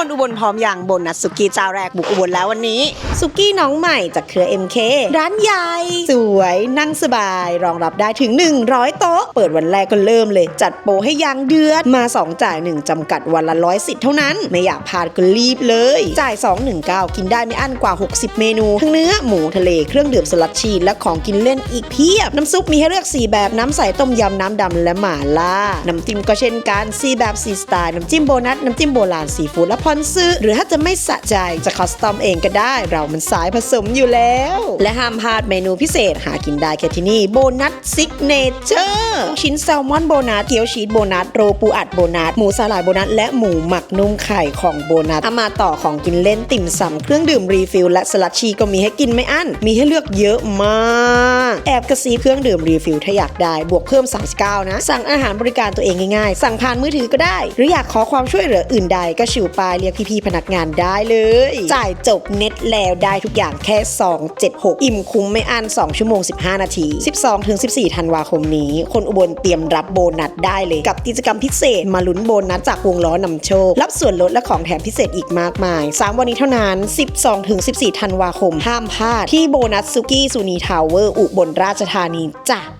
คนอุบลพร้อมอย่างบนัสสุกี้เจ้าแรกบุกอุบลแล้ววันนี้ สุกี้น้องใหม่จากเครือ MK ร้านใหญ่สวยนั่งสบาย รองรับได้ถึง 100 โต๊ะ เปิดวันแรกก็เริ่มเลย จัดโปรให้ยางเดือดมา 2 จ่าย 1จำกัดวันละร้อยสิทธิ์เท่านั้น ไม่อยากพลาดก็รีบเลย จ่าย 219 กินได้ไม่อั้นกว่า 60 เมนู ทั้งเนื้อหมูทะเลเครื่องดื่มสลัดชีสและของกินเล่นอีกเพียบ น้ำซุปมีให้เลือก 4 แบบน้ำใสต้มยำน้ำดำและหม่าล่าน้ำจิ้มก็เช่นกัน4แบบ4สไตล์น้ำจิ้มโบนัสน้ำจิ้มโบราณซีฟู้ดและพอนซื้อ หรือถ้าจะไม่สะใจจะคอสตอมเองก็ได้ เรามันสายผสมอยู่แล้ว และห้ามพลาดเมนูพิเศษหากินได้แค่ที่นี่โบนัสซิกเนเจอร์ชิ้นแซลมอนโบนัสเกี๊ยวชีสโบนัสโรปูอัดโบนัสหมูสลายโบนัสและหมูหมักนุ่มไข่ของโบนัสเอามาต่อของกินเล่นติ่มซำเครื่องดื่มรีฟิลและสลัดชีก็มีให้กินไม่อั้นมีให้เลือกเยอะมาก แอบกระซีบเครื่องดื่มรีฟิลถ้าอยากได้บวกเพิ่ม 39 นะ สั่งอาหารบริการตัวเองง่ายๆ สั่งผ่านมือถือก็ได้ หรืออยากขอความช่วยเหลืออื่นใดก็ชิวปายเรียกพี่ๆพนักงานได้เลย จ่ายจบเน็ตแล้วได้ทุกอย่างแค่ 276 อิ่มคุ้มไม่อั้น2 ชั่วโมง 15 นาที 12-14 ธันวาคมนี้ คนอุบลเตรียมรับโบนัสได้เลย กับกิจกรรมพิเศษมาลุ้นโบนัสจากวงล้อนำโชค รับส่วนลดและของแถมพิเศษอีกมากมาย 3 วันนี้เท่านั้น 12-14 ธันวาคม ห้ามพลาดที่โบนัสซุกี้ซูนีทาวเวอร์อุบลราชธานีจ้ะ